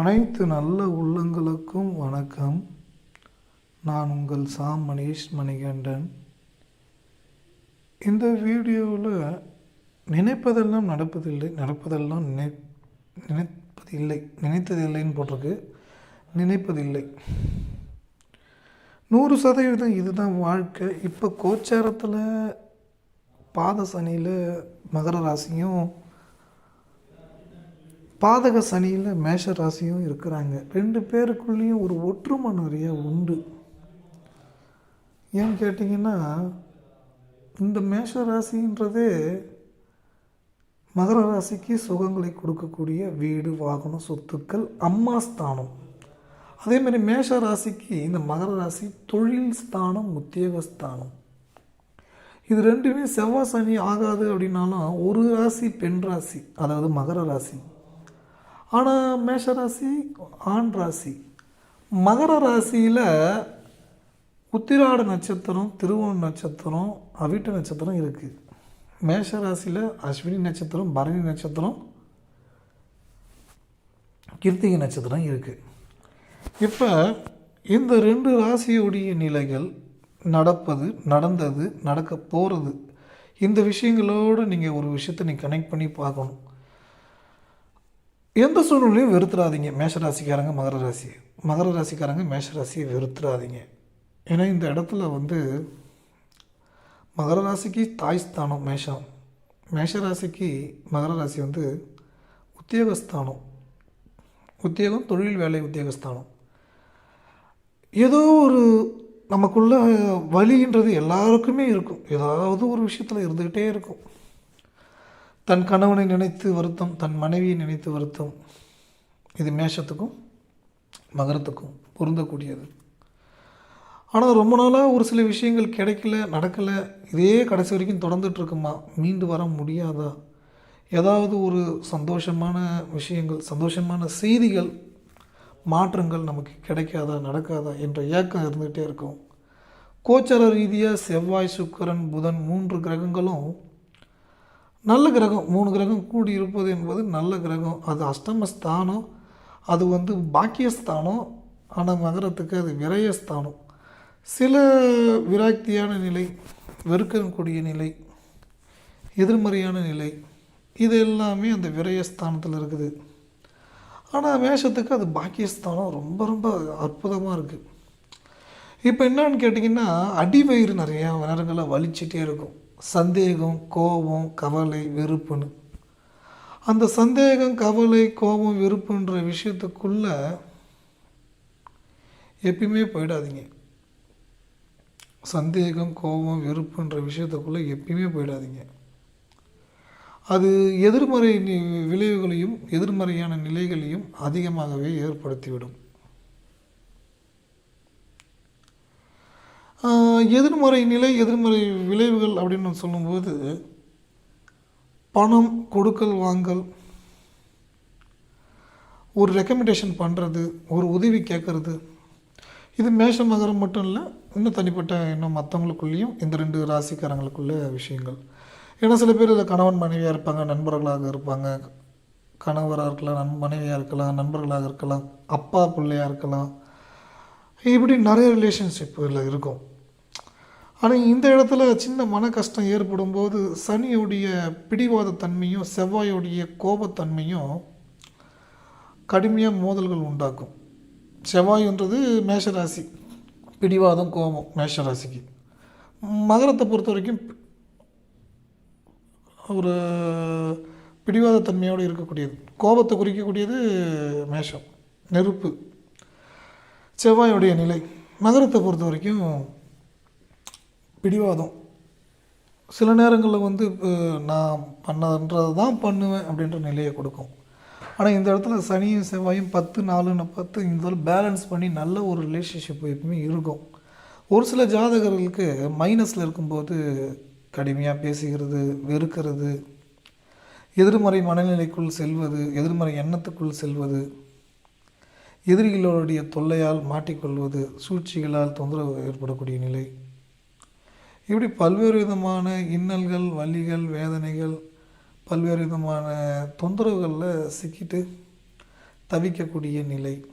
அனைத்து நல்ல உள்ளங்களுக்கும் வணக்கம். நான் உங்கள் சாம் மணீஷ் மணிகண்டன். இந்த வீடியோவில் நினைப்பதெல்லாம் நடப்பதில்லை நடப்பதெல்லாம் நினை நினைப்பதில்லை நினைத்ததில்லைன்னு போட்டிருக்கு. நினைப்பதில்லை. நூறு சதவீதம் இதுதான் வாழ்க்கை. இப்போ கோச்சாரத்தில் பாத சனியில் மகர ராசியும் பாதக சனியில் மேஷ ராசியும் இருக்கிறாங்க. ரெண்டு பேருக்குள்ளேயும் ஒரு ஒற்றுமை நிறைய உண்டு. ஏன்னு கேட்டிங்கன்னா இந்த மேஷ ராசின்றதே மகர ராசிக்கு சுகங்களை கொடுக்கக்கூடிய வீடு வாகனம் சொத்துக்கள் அம்மா ஸ்தானம். அதேமாதிரி மேஷ ராசிக்கு இந்த மகர ராசி தொழில் ஸ்தானம் உத்தியோக ஸ்தானம். இது ரெண்டுமே செவ்வாய் சனி ஆகாது அப்படின்னாலும் ஒரு ராசி பெண் ராசி அதாவது மகர ராசி. ஆனால் மேஷ ராசி ஆண் ராசி. மகர ராசியில் உத்திராட நட்சத்திரம் திருவோண நட்சத்திரம் அவிட்ட நட்சத்திரம் இருக்குது மேஷ ராசியில் அஸ்வினி நட்சத்திரம் பரணி நட்சத்திரம் கிருத்திகை நட்சத்திரம் இருக்குது இப்போ இந்த ரெண்டு ராசியுடைய நிலைகள் நடப்பது நடந்தது நடக்க போகிறது இந்த விஷயங்களோடு நீங்கள் ஒரு விஷயத்தை நீ கனெக்ட் பண்ணி பார்க்கணும். எந்த சூழ்நிலையும் வெறுத்துறாதீங்க. மேஷ ராசிக்காரங்க மகர ராசி. மகர ராசிக்காரங்க மேஷ ராசியை வெறுத்துறாதீங்க. ஏன்னா இந்த இடத்துல வந்து மகர ராசிக்கு தாய் ஸ்தானம் மேஷம். மேஷ ராசிக்கு மகர ராசி வந்து உத்தியோகஸ்தானம். உத்தியோகம் தொழில் வேலை உத்தியோகஸ்தானம். ஏதோ ஒரு நமக்குள்ள வழின்றது எல்லாருக்குமே இருக்கும். ஏதாவது ஒரு விஷயத்தில் இருந்துக்கிட்டே இருக்கும். தன் கணவனை நினைத்து வருத்தம் தன் மனைவியை நினைத்து வருத்தம் இது மேஷத்துக்கும் மகரத்துக்கும் பொருந்தக்கூடியது. ஆனால் ரொம்ப நாளாக ஒரு சில விஷயங்கள் கிடைக்கல நடக்கலை இதே கடைசி வரைக்கும் தொடர்ந்துட்டு இருக்குமா மீண்டு வர முடியாதா? ஏதாவது ஒரு சந்தோஷமான விஷயங்கள் சந்தோஷமான செய்திகள் மாற்றங்கள் நமக்கு கிடைக்காதா நடக்காதா என்ற ஏக்கம் இருந்துகிட்டே இருக்கும். கோச்சர ரீதியாக செவ்வாய் சுக்கரன் புதன் மூன்று கிரகங்களும் நல்ல கிரகம் மூணு கிரகம் கூடி இருப்பது என்பது நல்ல கிரகம். அது அஷ்டமஸ்தானம் அது வந்து பாக்கியஸ்தானம் ஆனால் மகரத்துக்கு அது விரயஸ்தானம். சில விராக்தியான நிலை வெறுக்கக்கூடிய நிலை எதிர்மறையான நிலை இது எல்லாமே அந்த விரயஸ்தானத்தில் இருக்குது. ஆனால் மேஷத்துக்கு அது பாக்கியஸ்தானம் ரொம்ப ரொம்ப அற்புதமாக இருக்குது இப்போ என்னன்னு கேட்டிங்கன்னா அடிவயிறு நிறையா நேரங்களில் வலிச்சிட்டே இருக்கும். சந்தேகம் கோபம் கவலை வெறுப்புன்னு. அந்த சந்தேகம் கவலை கோபம் வெறுப்புன்ற விஷயத்துக்குள்ளே எப்பயுமே போயிடாதீங்க. சந்தேகம் கோபம் வெறுப்புன்ற விஷயத்துக்குள்ளே எப்பயுமே போயிடாதீங்க. அது எதிர்மறை விளைவுகளையும் எதிர்மறையான நிலைகளையும் அதிகமாகவே ஏற்படுத்திவிடும். எதிர்மறை நிலை எதிர்மறை விளைவுகள் அப்படின்னு சொல்லும்போது பணம் கொடுக்கல் வாங்கல் ஒரு ரெக்கமெண்டேஷன் பண்ணுறது ஒரு உதவி கேட்குறது இது மேஷ நகரம் மட்டும் இல்லை இன்னும் தனிப்பட்ட இன்னும் மற்றவங்களுக்குள்ளேயும் இந்த ரெண்டு ராசிக்காரங்களுக்குள்ள விஷயங்கள். ஏன்னா சில பேர் இதில் கணவன் மனைவியாக இருப்பாங்க நண்பர்களாக இருப்பாங்க கணவராக இருக்கலாம் நண் மனைவியாக இருக்கலாம் நண்பர்களாக இருக்கலாம் அப்பா பிள்ளையாக இருக்கலாம். இப்படி நிறைய ரிலேஷன்ஷிப் இதில் இருக்கும். ஆனால் இந்த இடத்துல சின்ன மன கஷ்டம் ஏற்படும்போது சனியுடைய பிடிவாத தன்மையும் செவ்வாயுடைய கோபத்தன்மையும் கடுமையாக மோதல்கள் உண்டாக்கும். செவ்வாயுன்றது மேஷராசி பிடிவாதம் கோபம் மேஷராசிக்கு. மகரத்தை பொறுத்த வரைக்கும் ஒரு பிடிவாத தன்மையோடு இருக்கக்கூடியது. கோபத்தை குறிக்கக்கூடியது மேஷம் நெருப்பு செவ்வாயுடைய நிலை. மகரத்தை பொறுத்த வரைக்கும் பிடிவாதம். சில நேரங்களில் வந்து நான் பண்ணதுன்றது தான் பண்ணுவேன் அப்படின்ற நிலையை கொடுக்கும். ஆனால் இந்த இடத்துல சனியும் செவ்வாயும் பத்து நாலுன்னு பத்து இந்த பேலன்ஸ் பண்ணி நல்ல ஒரு ரிலேஷன்ஷிப் எப்பவுமே இருக்கும். ஒரு சில ஜாதகர்களுக்கு மைனஸில் இருக்கும்போது கடுமையாக பேசுகிறது வெறுக்கிறது. எதிர்மறை மனநிலைக்குள் செல்வது எதிர்மறை எண்ணத்துக்குள் செல்வது. எதிரிகளுடைய தொல்லையால் மாட்டிக்கொள்வது சூழ்ச்சிகளால் தொந்தரவு ஏற்படக்கூடிய நிலை. இப்படி பல்வேறு விதமான இன்னல்கள் வலிகள் வேதனைகள் பல்வேறு விதமான தொந்தரவுகளில் சிக்கிட்டு தவிக்கக்கூடிய நிலை.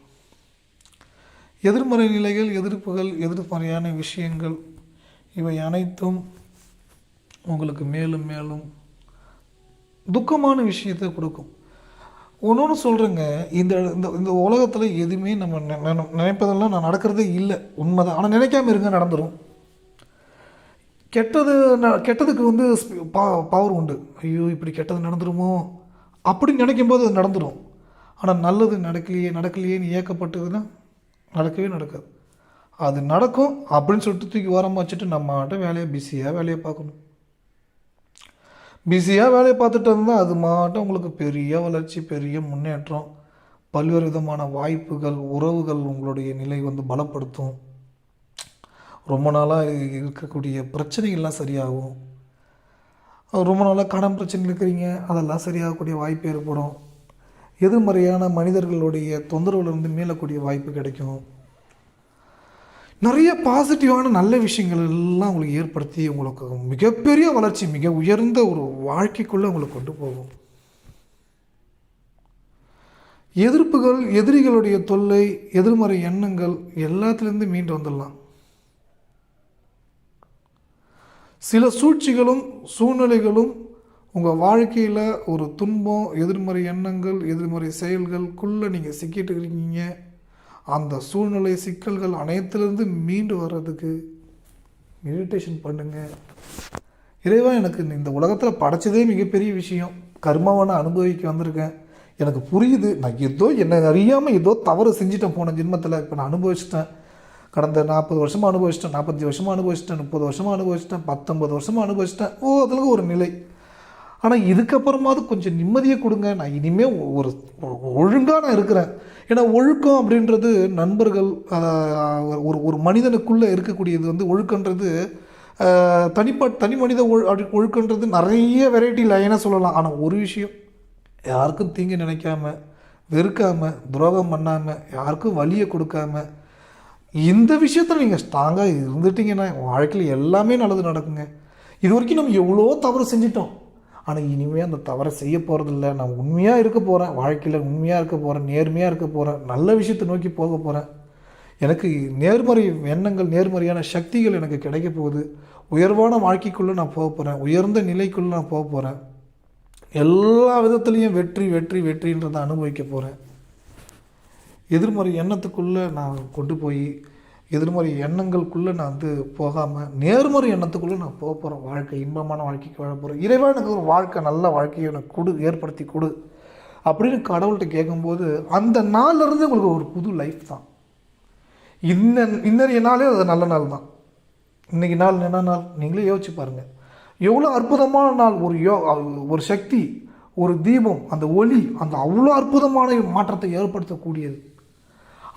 எதிர்மறை நிலைகள் எதிர்ப்புகள் எதிர்மறையான விஷயங்கள் இவை அனைத்தும் உங்களுக்கு மேலும் மேலும் துக்கமான விஷயத்தை கொடுக்கும். ஒன்று சொல்கிறேங்க இந்த இந்த இந்த உலகத்தில் எதுவுமே நம்ம நெ- நினைப்பதெல்லாம் நான் நடக்கிறதே இல்லை. உண்மைதான். ஆனால் நினைக்காம இருங்க நடந்துடும் கெட்டது ந- கெட்டதுக்கு வந்து பா பவர் உண்டு. ஐயோ இப்படி கெட்டது நடந்துருமோ? அப்படின்னு நினைக்கும் போது அது நடந்துடும் ஆனால் நல்லது நடக்கலையே நடக்கலையேன்னு ஏக்கப்பட்டதுன்னா நடக்கவே நடக்காது. அது நடக்கும் அப்படின்னு சொல்லிட்டு தூக்கி ஓரமாக வச்சுட்டு நம்ம ஆட்ட வேலையை பிஸியாக வேலையை பார்க்கணும். பிஸியாக வேலையை பார்த்துட்டு இருந்தால் அது மாட்டம் உங்களுக்கு பெரிய வளர்ச்சி பெரிய முன்னேற்றம். பல்வேறு விதமான வாய்ப்புகள் உறவுகள் உங்களுடைய நிலை வந்து பலப்படுத்தும். ரொம்ப நாளாக இருக்கக்கூடிய பிரச்சனைகள்லாம் சரியாகும். ரொம்ப நாளாக கடன் பிரச்சனை இருக்கிறீங்க. அதெல்லாம் சரியாகக்கூடிய வாய்ப்பு ஏற்படும். எதிர்மறையான மனிதர்களுடைய தொந்தரவுலேருந்து மீளக்கூடிய வாய்ப்பு கிடைக்கும். நிறைய பாசிட்டிவான நல்ல விஷயங்கள் எல்லாம் உங்களுக்கு ஏற்படுத்தி உங்களுக்கு மிகப்பெரிய வளர்ச்சி மிக உயர்ந்த ஒரு வாழ்க்கைக்குள்ளே உங்களை கொண்டு போகும். எதிர்ப்புகள் எதிரிகளுடைய தொல்லை எதிர்மறை எண்ணங்கள் எல்லாத்துலேருந்து மீண்டு வந்துடலாம். சில சூழ்ச்சிகளும் சூழ்நிலைகளும் உங்கள் வாழ்க்கையில் ஒரு துன்பம் எதிர்மறை எண்ணங்கள் எதிர்மறை செயல்களுக்குள்ளே நீங்கள் சிக்கிட்டு இருக்கீங்க. அந்த சூழ்நிலை சிக்கல்கள் அனைத்துலேருந்து மீண்டு வர்றதுக்கு மெடிடேஷன் பண்ணுங்கள் இறைவா எனக்கு இந்த உலகத்தில் படைச்சதே மிகப்பெரிய விஷயம். கர்மாவை நான் அனுபவிக்க வந்திருக்கேன். எனக்கு புரியுது. நான் ஏதோ என்னை அறியாமல் ஏதோ தவறு செஞ்சுட்டேன் போன ஜென்மத்தில். இப்போ நான் அனுபவிச்சிட்டேன். கடந்த நாற்பது வருஷமாக அனுபவிச்சிட்டேன் நாற்பத்தஞ்சு வருஷமாக அனுபவிச்சிட்டேன் முப்பது வருஷமாக அனுபவிச்சிட்டேன் பத்தொன்பது வருஷமாக அனுபவிச்சிட்டேன். ஓ அதில் ஒரு நிலை. ஆனால் இதுக்கப்புறமாவது கொஞ்சம் நிம்மதியை கொடுங்க. நான் இனிமேல் ஒரு ஒழுங்காக நான் இருக்கிறேன். ஏன்னா ஒழுக்கம் அப்படின்றது நண்பர்கள் ஒரு ஒரு மனிதனுக்குள்ளே இருக்கக்கூடியது வந்து ஒழுக்கன்றது ஆஹ், தனி மனித ஒழு அப்படி ஒழுக்கன்றது நிறைய வெரைட்டி லைனாக சொல்லலாம். ஆனால் ஒரு விஷயம் யாருக்கும் தீங்கு நினைக்காம வெறுக்காமல் துரோகம் பண்ணாமல் யாருக்கும் வலியை கொடுக்காம இந்த விஷயத்தில் நீங்கள் ஸ்ட்ராங்காக இருந்துட்டீங்கன்னா வாழ்க்கையில் எல்லாமே நல்லது நடக்குங்க. இது வரைக்கும் நம்ம எவ்வளோ தவறு செஞ்சிட்டோம். ஆனால் இனிமேல் அந்த தவறை செய்ய போகிறதில்ல நான் உண்மையாக இருக்க போகிறேன் வாழ்க்கையில் உண்மையாக இருக்க போகிறேன் நேர்மையாக இருக்க போகிறேன் நல்ல விஷயத்தை நோக்கி போக போகிறேன் எனக்கு நேர்மறை எண்ணங்கள் நேர்மறையான சக்திகள் எனக்கு கிடைக்க போகுது. உயர்வான வாழ்க்கைக்குள்ளே நான் போக போகிறேன் உயர்ந்த நிலைக்குள்ளே நான் போக போகிறேன் எல்லா விதத்துலேயும் வெற்றி வெற்றி வெற்றின்றதை அனுபவிக்க போகிறேன் எதிர்மறை எண்ணத்துக்குள்ளே நான் கொண்டு போய் எதிர்மறை எண்ணங்களுக்குள்ளே நான் வந்து போகாமல் நேர்மறை எண்ணத்துக்குள்ளே நான் போக போகிறேன் வாழ்க்கை இன்பமான வாழ்க்கைக்கு வாழ போகிறேன் இறைவா எனக்கு ஒரு வாழ்க்கை நல்ல வாழ்க்கையை எனக்கு கொடு ஏற்படுத்தி கொடு அப்படின்னு கடவுள்கிட்ட கேட்கும்போது அந்த நாள்லேருந்து உங்களுக்கு ஒரு புது லைஃப் தான். இன்ன இன்னறைய நாளே அது நல்ல நாள் தான். இன்றைக்கி நாள் என்ன நாள்? நீங்களே யோசிச்சு பாருங்கள் எவ்வளோ அற்புதமான நாள். ஒரு யோ ஒரு சக்தி ஒரு தீபம் அந்த ஒளி அந்த அவ்வளோ அற்புதமான மாற்றத்தை ஏற்படுத்தக்கூடியது.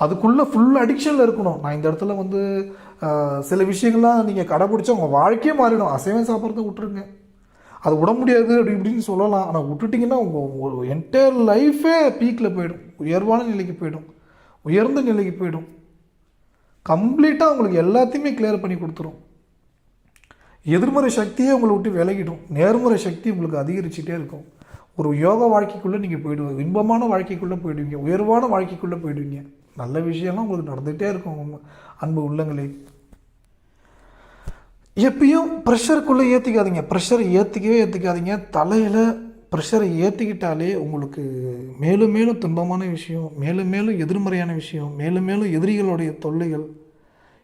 அதுக்குள்ளே ஃபுல் அடிக்ஷனில் இருக்கணும். நான் இந்த இடத்துல வந்து சில விஷயங்கள்லாம் நீங்கள் கடைப்பிடிச்சா உங்கள் வாழ்க்கையே மாறிடும். அசைவம் சாப்பிட்றத விட்டுருங்க. அது விட முடியாது அப்படி இப்படின்னு சொல்லலாம். ஆனால் விட்டுட்டிங்கன்னா உங்கள் ஒரு என்டையர் லைஃபே பீக்கில் போயிடும். உயர்வான நிலைக்கு போயிடும். உயர்ந்த நிலைக்கு போயிடும். கம்ப்ளீட்டாக உங்களுக்கு எல்லாத்தையுமே கிளியர் பண்ணி கொடுத்துரும். எதிர்மறை சக்தியே உங்களை விட்டு விலகிடும். நேர்மறை சக்தி உங்களுக்கு அதிகரிச்சுட்டே இருக்கும். ஒரு யோக வாழ்க்கைக்குள்ளே நீங்கள் போயிடுவீங்க. இன்பமான வாழ்க்கைக்குள்ளே போயிடுவீங்க. உயர்வான வாழ்க்கைக்குள்ளே போயிடுவீங்க. நல்ல விஷயம்லாம் உங்களுக்கு நடந்துகிட்டே இருக்கும் அன்பு உள்ளங்களே. எப்பயும் ப்ரெஷருக்குள்ளே ஏற்றிக்காதீங்க ப்ரெஷரை ஏற்றிக்கவே ஏற்றிக்காதீங்க தலையில் ப்ரெஷரை ஏற்றிக்கிட்டாலே உங்களுக்கு மேலும் மேலும் துன்பமான விஷயம் மேலும் மேலும் எதிர்மறையான விஷயம் மேலும் மேலும் எதிரிகளுடைய தொல்லைகள்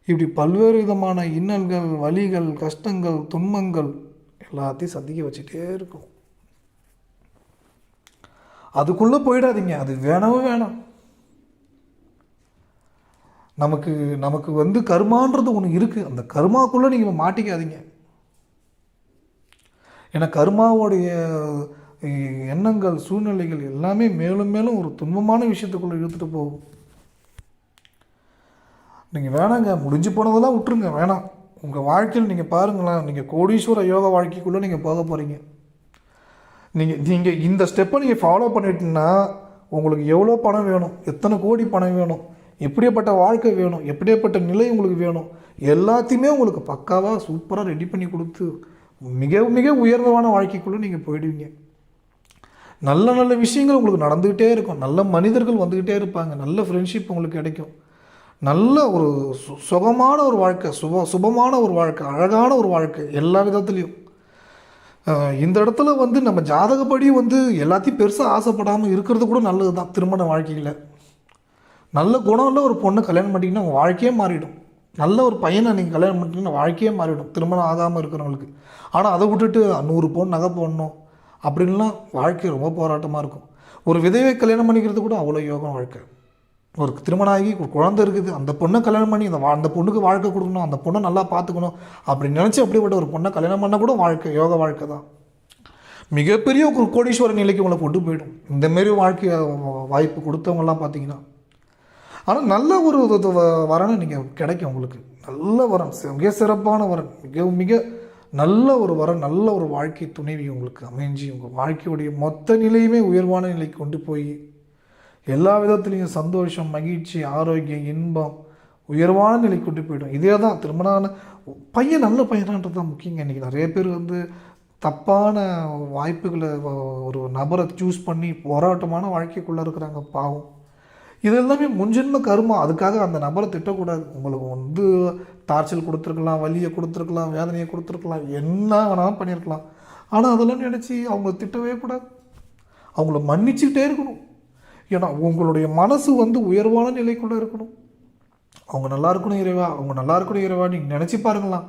இப்படி பல்வேறு விதமான இன்னல்கள் வலிகள் கஷ்டங்கள் துன்பங்கள் எல்லாத்தையும் சந்திக்க வச்சுட்டே இருக்கும். அதுக்குள்ளே போயிடாதீங்க. அது வேணவே வேணாம். நமக்கு நமக்கு வந்து கர்மான்றது ஒன்று இருக்குது அந்த கர்மாக்குள்ளே நீங்கள் மாட்டிக்காதீங்க. ஏன்னா கர்மாவுடைய எண்ணங்கள் சூழ்நிலைகள் எல்லாமே மேலும் மேலும் ஒரு துன்பமான விஷயத்துக்குள்ளே இழுத்துட்டு போகும். நீங்கள் வேணாங்க முடிஞ்சு போனதெல்லாம் விட்டுருங்க. வேணாம். உங்கள் வாழ்க்கையில் நீங்கள் பாருங்களேன் நீங்கள் கோடீஸ்வர யோகா வாழ்க்கைக்குள்ளே நீங்கள் போக போகிறீங்க நீங்கள் நீங்கள் இந்த ஸ்டெப்பை நீங்கள் ஃபாலோ பண்ணிட்டீங்கன்னா உங்களுக்கு எவ்வளோ பணம் வேணும்? எத்தனை கோடி பணம் வேணும்? எப்படியாப்பட்ட வாழ்க்கை வேணும்? எப்படியாப்பட்ட நிலை உங்களுக்கு வேணும்? எல்லாத்தையுமே உங்களுக்கு பக்காவாக சூப்பராக ரெடி பண்ணி கொடுத்து மிக மிக உயர்ந்தமான வாழ்க்கைக்குள்ளே நீங்கள் போயிடுவீங்க. நல்ல நல்ல விஷயங்கள் உங்களுக்கு நடந்துக்கிட்டே இருக்கும். நல்ல மனிதர்கள் வந்துக்கிட்டே இருப்பாங்க. நல்ல ஃப்ரெண்ட்ஷிப் உங்களுக்கு கிடைக்கும். நல்ல ஒரு சு சுகமான ஒரு வாழ்க்கை சுப சுபமான ஒரு வாழ்க்கை அழகான ஒரு வாழ்க்கை எல்லா விதத்துலேயும். இந்த இடத்துல வந்து நம்ம ஜாதகப்படி வந்து எல்லாத்தையும் பெருசாக ஆசைப்படாமல் இருக்கிறது கூட நல்லது தான் திருமண வாழ்க்கையில். நல்ல குணம் உள்ள ஒரு பொண்ணை கல்யாணம் பண்ணிட்டீங்கன்னா உங்கள் வாழ்க்கையே மாறிடும். நல்ல ஒரு பையனை நீங்கள் கல்யாணம் பண்ணிட்டீங்கன்னா வாழ்க்கையே மாறிடும். திருமணம் ஆகாமல் இருக்கிறவங்களுக்கு. ஆனால் அதை விட்டுட்டு நூறு பவுன் நகை போடணும். அப்படின்லாம் வாழ்க்கை ரொம்ப போராட்டமாக இருக்கும். ஒரு விதவை கல்யாணம் பண்ணிக்கிறது கூட அவ்வளோ யோகம் வாழ்க்கை. ஒரு திருமணம் ஆகி ஒரு குழந்தை இருக்குது அந்த பொண்ணை கல்யாணம் பண்ணி அந்த வா- அந்த பொண்ணுக்கு வாழ்க்கை கொடுக்கணும் அந்த பொண்ணை நல்லா பார்த்துக்கணும் அப்படின்னு நினச்சி அப்படிப்பட்ட ஒரு பொண்ணை கல்யாணம் பண்ணால் கூட வாழ்க்கை யோக வாழ்க்கை தான். மிகப்பெரிய ஒரு கோடீஸ்வர நிலைக்கு உங்களை கொண்டு போயிடும். இந்தமாரி வாழ்க்கை வா- வாய்ப்பு கொடுத்தவங்கலாம் பார்த்தீங்கன்னா. ஆனால் நல்ல ஒரு வரணும் வ- நீங்கள் கிடைக்கும் உங்களுக்கு. நல்ல வரம் மிக சிறப்பான வரன் மிக மிக நல்ல ஒரு வரம் நல்ல ஒரு வாழ்க்கை துணைவி உங்களுக்கு அமைஞ்சு உங்கள் வாழ்க்கையுடைய மொத்த நிலையுமே உயர்வான நிலைக்கு கொண்டு போய் எல்லா விதத்துலேயும் சந்தோஷம் மகிழ்ச்சி ஆரோக்கியம் இன்பம் உயர்வான நிலைக்கு கொண்டு போயிடும். இதே தான் திருமணம் பையன் நல்ல பையனான்றது தான் முக்கியங்க. இன்றைக்கி நிறைய பேர் வந்து தப்பான வாய்ப்புகளை வ- ஒரு நபரை சூஸ் பண்ணி போராட்டமான வாழ்க்கைக்குள்ளே இருக்கிறாங்க பாவம். இது எல்லாமே முன்ஜென்ம கருமா. அதுக்காக அந்த நபரை திட்டக்கூடாது. உங்களுக்கு வந்து டார்ச்சல் கொடுத்துருக்கலாம் வலியை கொடுத்துருக்கலாம் வேதனையை கொடுத்துருக்கலாம் என்ன வேணாலும் பண்ணியிருக்கலாம். ஆனால் அதெல்லாம் நினச்சி அவங்க திட்டவே கூடாது. அவங்கள மன்னிச்சுக்கிட்டே இருக்கணும். ஏன்னா உங்களுடைய மனசு வந்து உயர்வான நிலைக்குள்ளே இருக்கணும். அவங்க நல்லா இருக்கணும் இறைவா. அவங்க நல்லா இருக்கணும் இறைவா. நீங்கள் நினச்சி பாருங்களாம்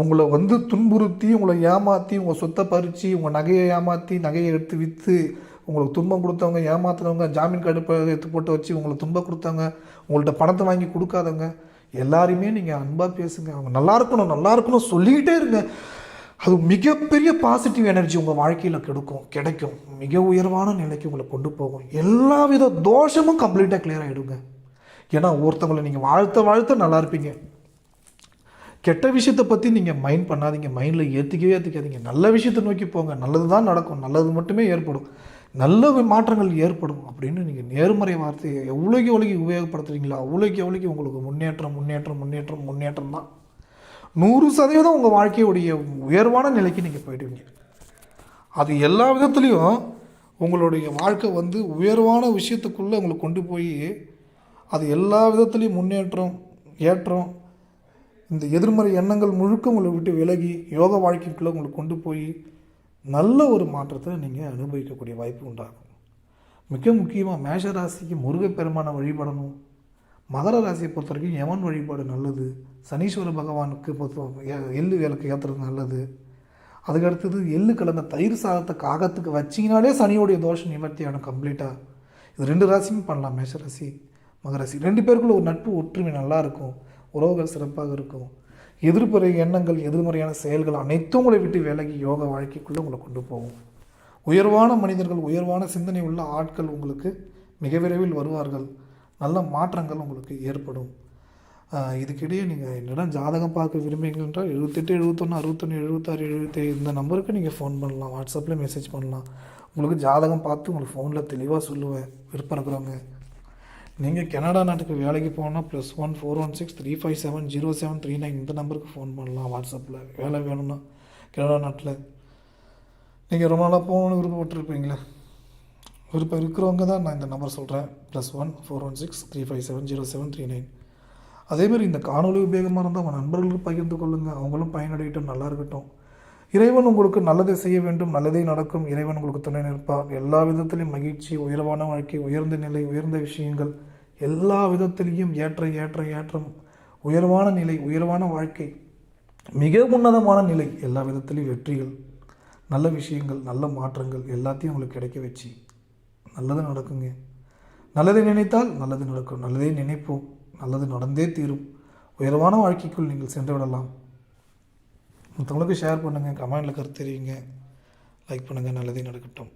உங்களை வந்து துன்புறுத்தி உங்களை ஏமாற்றி உங்கள் சொத்தை பறித்து உங்கள் நகையை ஏமாற்றி நகையை எடுத்து விற்று உங்களுக்கு துன்பம் கொடுத்தவங்க ஏமாத்துனவங்க ஜாமீன் கார்டு எடுத்து போட்டு வச்சு உங்களுக்கு துன்பம் கொடுத்தவங்க உங்கள்கிட்ட பணத்தை வாங்கி கொடுக்காதவங்க எல்லாருமே நீங்கள் அன்பாக பேசுங்க. அவங்க நல்லா இருக்கணும் நல்லா இருக்கணும் சொல்லிக்கிட்டே இருங்க. அது மிகப்பெரிய பாசிட்டிவ் எனர்ஜி உங்கள் வாழ்க்கையில் கிடைக்கும் கிடைக்கும். மிக உயர்வான நிலைக்கு உங்களை கொண்டு போகும். எல்லா வித தோஷமும் கம்ப்ளீட்டாக கிளியர் ஆகிடுங்க ஏன்னா ஒருத்தவங்களை நீங்கள் வாழ்த்த வாழ்த்த நல்லா இருப்பீங்க. கெட்ட விஷயத்தை பற்றி நீங்கள் மைண்ட் பண்ணாதீங்க. மைண்டில் ஏற்றுக்கவே ஏற்றுக்காதீங்க நல்ல விஷயத்தை நோக்கி போங்க. நல்லது தான் நடக்கும். நல்லது மட்டுமே ஏற்படும். நல்ல மாற்றங்கள் ஏற்படும் அப்படின்னு நீங்கள் நேர்மறை வார்த்தையை எவ்வளோக்கு எவ்வளோக்கு உபயோகப்படுத்துகிறீங்களோ அவ்வளோக்கு எவ்வளோக்கு உங்களுக்கு முன்னேற்றம் முன்னேற்றம் முன்னேற்றம் முன்னேற்றம் தான். நூறு சதவீதம் உங்கள் வாழ்க்கையுடைய உயர்வான நிலைக்கு நீங்கள் போயிடுவீங்க. அது எல்லா விதத்துலேயும் உங்களுடைய வாழ்க்கை வந்து உயர்வான விஷயத்துக்குள்ளே உங்களை கொண்டு போய் அது எல்லா விதத்துலேயும் முன்னேற்றம் ஏற்றம் இந்த எதிர்மறை எண்ணங்கள் முழுக்க உங்களை விட்டு விலகி யோக வாழ்க்கைக்குள்ளே உங்களை கொண்டு போய் நல்ல ஒரு மாற்றத்தை நீங்கள் அனுபவிக்கக்கூடிய வாய்ப்பு உண்டாகும். மிக முக்கியமாக மேஷ ராசிக்கு முருகப்பெருமானை வழிபடணும். மகர ராசியை பொறுத்த வரைக்கும் யமன் வழிபாடு நல்லது. சனீஸ்வர பகவானுக்கு பொறுத்த எள்ளு விளக்கு ஏற்றுறது நல்லது. அதுக்கு அடுத்தது எள்ளு கலந்த தயிர் சாதத்தை காகத்துக்கு வச்சிங்கனாலே சனியோடைய தோஷம் நிவர்த்தி ஆகணும் கம்ப்ளீட்டாக இது ரெண்டு ராசியும் பண்ணலாம் மேஷராசி மகராசி. ரெண்டு பேருக்குள்ள ஒரு நட்பு ஒற்றுமை நல்லாயிருக்கும் உறவுகள் சிறப்பாக இருக்கும். எதிர்மறை எண்ணங்கள் எதிர்மறையான செயல்கள் அனைத்தும் உங்களை விட்டு விலகி யோக வாழ்க்கைக்குள்ளே உங்களை கொண்டு போகும். உயர்வான மனிதர்கள் உயர்வான சிந்தனை உள்ள ஆட்கள் உங்களுக்கு மிக விரைவில் வருவார்கள். நல்ல மாற்றங்கள் உங்களுக்கு ஏற்படும். இதுக்கிடையே நீங்கள் என்னிடம் ஜாதகம் பார்க்க விரும்புகிறீர்கள் என்றால் எழுபத்தெட்டு எழுபத்தொன்று அறுபத்தொன்று எழுபத்தாறு எழுபத்தேழு இந்த நம்பருக்கு நீங்கள் ஃபோன் பண்ணலாம். வாட்ஸ்அப்பில் மெசேஜ் பண்ணலாம். உங்களுக்கு ஜாதகம் பார்த்து உங்களுக்கு ஃபோனில் தெளிவாக சொல்லுவேன். விருப்பம் இருக்கிறவங்க. நீங்கள் கனடா நாட்டுக்கு வேலைக்கு போனால் plus one four one six three five seven zero seven three nine இந்த நம்பருக்கு ஃபோன் பண்ணலாம் வாட்ஸ்அப்பில் வேலை வேணும்னா கனடா நாட்டில். நீங்கள் ரொம்ப நாளாக போகணும்னு விருப்பப்பட்டிருப்பீங்களே. விருப்பம் இருக்கிறவங்க தான் நான் இந்த நம்பர் சொல்கிறேன் plus one four one six three five seven zero seven three nine அதேமாதிரி இந்த காணொளி உபயோகமாக இருந்தால் உங்கள் நண்பர்களுக்கு பகிர்ந்து கொள்ளுங்கள் அவங்களும் பயனடையட்டும் நல்லா இருக்கட்டும். இறைவன் உங்களுக்கு நல்லதை செய்ய வேண்டும் நல்லதே நடக்கும். இறைவன் உங்களுக்கு துணை நிற்பார். எல்லா விதத்திலையும் மகிழ்ச்சி உயர்வான வாழ்க்கை உயர்ந்த நிலை உயர்ந்த விஷயங்கள் எல்லா விதத்திலையும் ஏற்ற ஏற்ற ஏற்றம். உயர்வான நிலை உயர்வான வாழ்க்கை மிக உன்னதமான நிலை எல்லா விதத்திலையும் வெற்றிகள் நல்ல விஷயங்கள் நல்ல மாற்றங்கள் எல்லாத்தையும் உங்களுக்கு கிடைக்க வச்சு நல்லது நடக்குங்க. நல்லதை நினைத்தால் நல்லது நடக்கும். நல்லதே நினைப்போம். நல்லது நடந்தே தீரும். உயர்வான வாழ்க்கைக்குள் நீங்கள் சென்று விடலாம். மற்றவங்களுக்கு ஷேர் பண்ணுங்கள் கமெண்டில் கருத்து தெரிவிங்க. லைக் பண்ணுங்கள் நல்லதே நடக்கட்டும்.